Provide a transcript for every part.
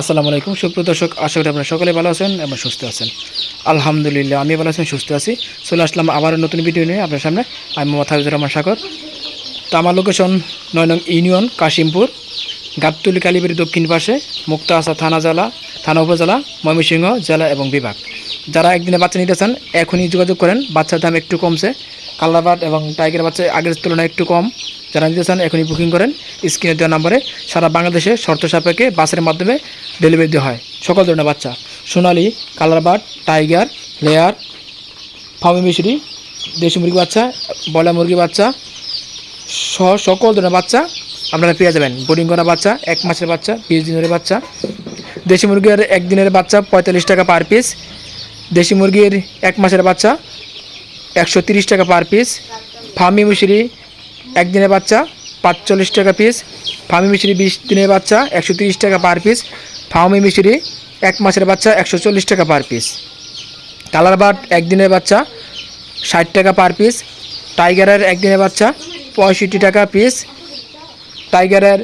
আসসালামু আলাইকুম। সুপ্রদর্শক আশা করি আপনারা সকলে ভালো আছেন এবং সুস্থ আছেন। আলহামদুলিল্লাহ আমি ভালো আছি, সুস্থ আছি। চলে আসলাম আবার নতুন ভিডিও নিয়ে আপনার সামনে। আমি মোহাম্মদ হাফিজুর রহমান সাগর। তো আমার লোকেশন নয় নং ইউনিয়ন কাশিমপুর। গাবতুলি কালীবাড়ি দক্ষিণ পাশে মুক্তাহাসা থানা জেলা, থানা উপজেলা, ময়মনসিংহ জেলা এবং বিভাগ। যারা একদিনে বাচ্চা নিতে চান এখনই যোগাযোগ করেন। বাচ্চার দাম একটু কমছে। কালারবাট এবং টাইগার বাচ্চা আগের তুলনায় একটু কম। যারা নিতে চান এখনই বুকিং করেন। স্ক্রিনে দেওয়া নম্বরে সারা বাংলাদেশে শর্ত সাপেক্ষে বাসের মাধ্যমে ডেলিভারি দেওয়া হয়। সকল ধরনের বাচ্চা। সোনালি কালারবাট টাইগার, লেয়ার ফার্মি মিশরি, দেশি মুরগি বাচ্চা বয়লার মুরগি বাচ্চা, সহ সকল ধরনের বাচ্চা আপনারা পেয়ে যাবেন। বোর্ডিং করা বাচ্চা, এক মাসের বাচ্চা, বিশ দিনের বাচ্চা। দেশি মুরগির একদিনের বাচ্চা পঁয়তাল্লিশ টাকা পার পিস দেশি মুরগির এক মাসের বাচ্চা একশো তিরিশ টাকা পার পিস ফার্মি মিশরি একদিনের বাচ্চা পাঁচচল্লিশ টাকা পিস ফার্মি মিশরি বিশ দিনের বাচ্চা একশো তিরিশ টাকা পার পিস ফার্মি মিশরি এক মাসের বাচ্চা একশো চল্লিশ টাকা পার পিস কালার বাট একদিনের বাচ্চা ষাট টাকা পার পিস টাইগারের একদিনের বাচ্চা পঁয়ষট্টি টাকা পিস টাইগারের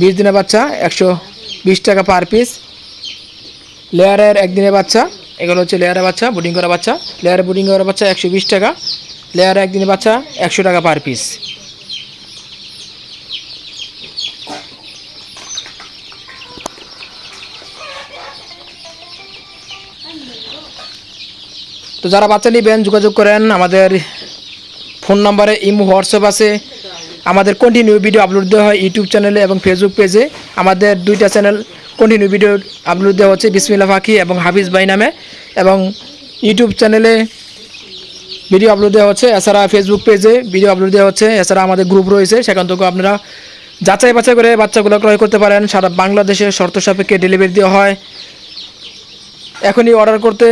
বিশ দিনের বাচ্চা একশো বিশ টাকা পার পিস। লেয়ারের একদিনের বাচ্চা, এগুলো হচ্ছে লেয়ারের বাচ্চা বুডিং করা বাচ্চা। লেয়ারের বুডিং করা বাচ্চা একশো বিশ টাকা, লেয়ারের একদিনের বাচ্চা একশো টাকা পার পিস। তো যারা বাচ্চা নেবেন, যোগাযোগ করেন। আমাদের ফোন নাম্বারে ইমো, হোয়াটসঅ্যাপ আছে। আমাদের কন্টিনিউ ভিডিও আপলোড দেওয়া হয় ইউটিউব চ্যানেলে এবং ফেসবুক পেজে আমাদের দুইটা চ্যানেল কন্টিনিউ ভিডিও আপলোড দেওয়া হচ্ছে বিসমিল্লা ফাঁকি এবং হাফিজ ভাই নামে। এবং ইউটিউব চ্যানেলে ভিডিও আপলোড দেওয়া হচ্ছে, এছাড়া ফেসবুক পেজে ভিডিও আপলোড দেওয়া হচ্ছে, এছাড়া আমাদের গ্রুপ রয়েছে, সেখান থেকে আপনারা যাচাই বাছাই করে বাচ্চাগুলো ক্রয় করতে পারেন। সারা বাংলাদেশে শর্ত সাপেক্ষে ডেলিভারি দেওয়া হয়। এখনই অর্ডার করতে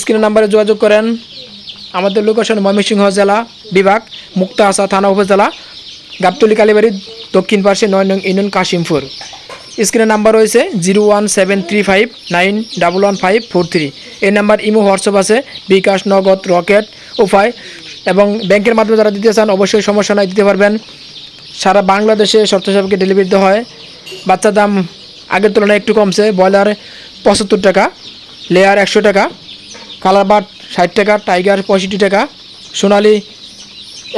স্ক্রিনের নাম্বারে যোগাযোগ করেন। আমাদের লোকেশন ময়মনসিংহ জেলা বিভাগ মুক্তাহাসা থানা উপজেলা, গাবতলি, কালীবাড়ি, দক্ষিণ পাশে নয় নং ইউনিয়ন কাশিমপুর। স্ক্রিনের নাম্বার রয়েছে zero one seven three five nine double one five four three. এই নাম্বার ইমো, হোয়াটসঅ্যাপ আছে, বিকাশ, নগদ, রকেট, উপায় এবং ব্যাংকের মাধ্যমে যারা দিতে চান অবশ্যই সমস্যা নাই, দিতে পারবেন। সারা বাংলাদেশে সাপেক্ষে ডেলিভারি দেওয়া হয়। বাচ্চার দাম আগের তুলনায় একটু কমছে, ব্রয়লার পঁচাত্তর টাকা লেয়ার একশো টাকা কালার বাট ষাট টাকা, টাইগার পঁয়ষট্টি টাকা, সোনালি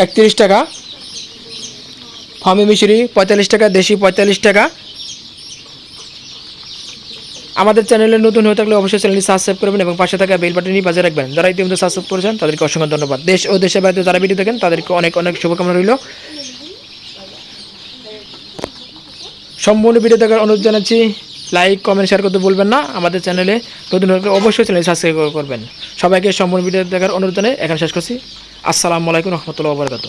একত্রিশ টাকা ফার্মি মিশরি পঁয়তাল্লিশ টাকা, দেশি পঁয়তাল্লিশ টাকা। আমাদের চ্যানেলে নতুন হয়ে থাকলে অবশ্যই চ্যানেলটি সাবস্ক্রাইব করবেন এবং পাশে থাকা বেল বাটনটি বাজে রাখবেন। যারা ইতিমধ্যে সাবস্ক্রাইব করেছেন, তাদেরকে অসংখ্য ধন্যবাদ। দেশ ও দেশের বাইরে যারা ভিডিও দেখেন, তাদেরকে অনেক অনেক শুভকামনা রইল। সম্পূর্ণ ভিডিও দেখার অনুরোধ জানাচ্ছি। লাইক কমেন্ট শেয়ার করতে ভুলবেন না। আমাদের চ্যানেলে নতুন অবশ্যই চ্যানেল সাবস্ক্রাইব করবেন। সবাইকে সম্পূর্ণ ভিডিও দেখার অনুরোধ জানিয়ে এখানে শেষ করছি। আসসালামু আলাইকুম রহমতুল্লাহ বরকাত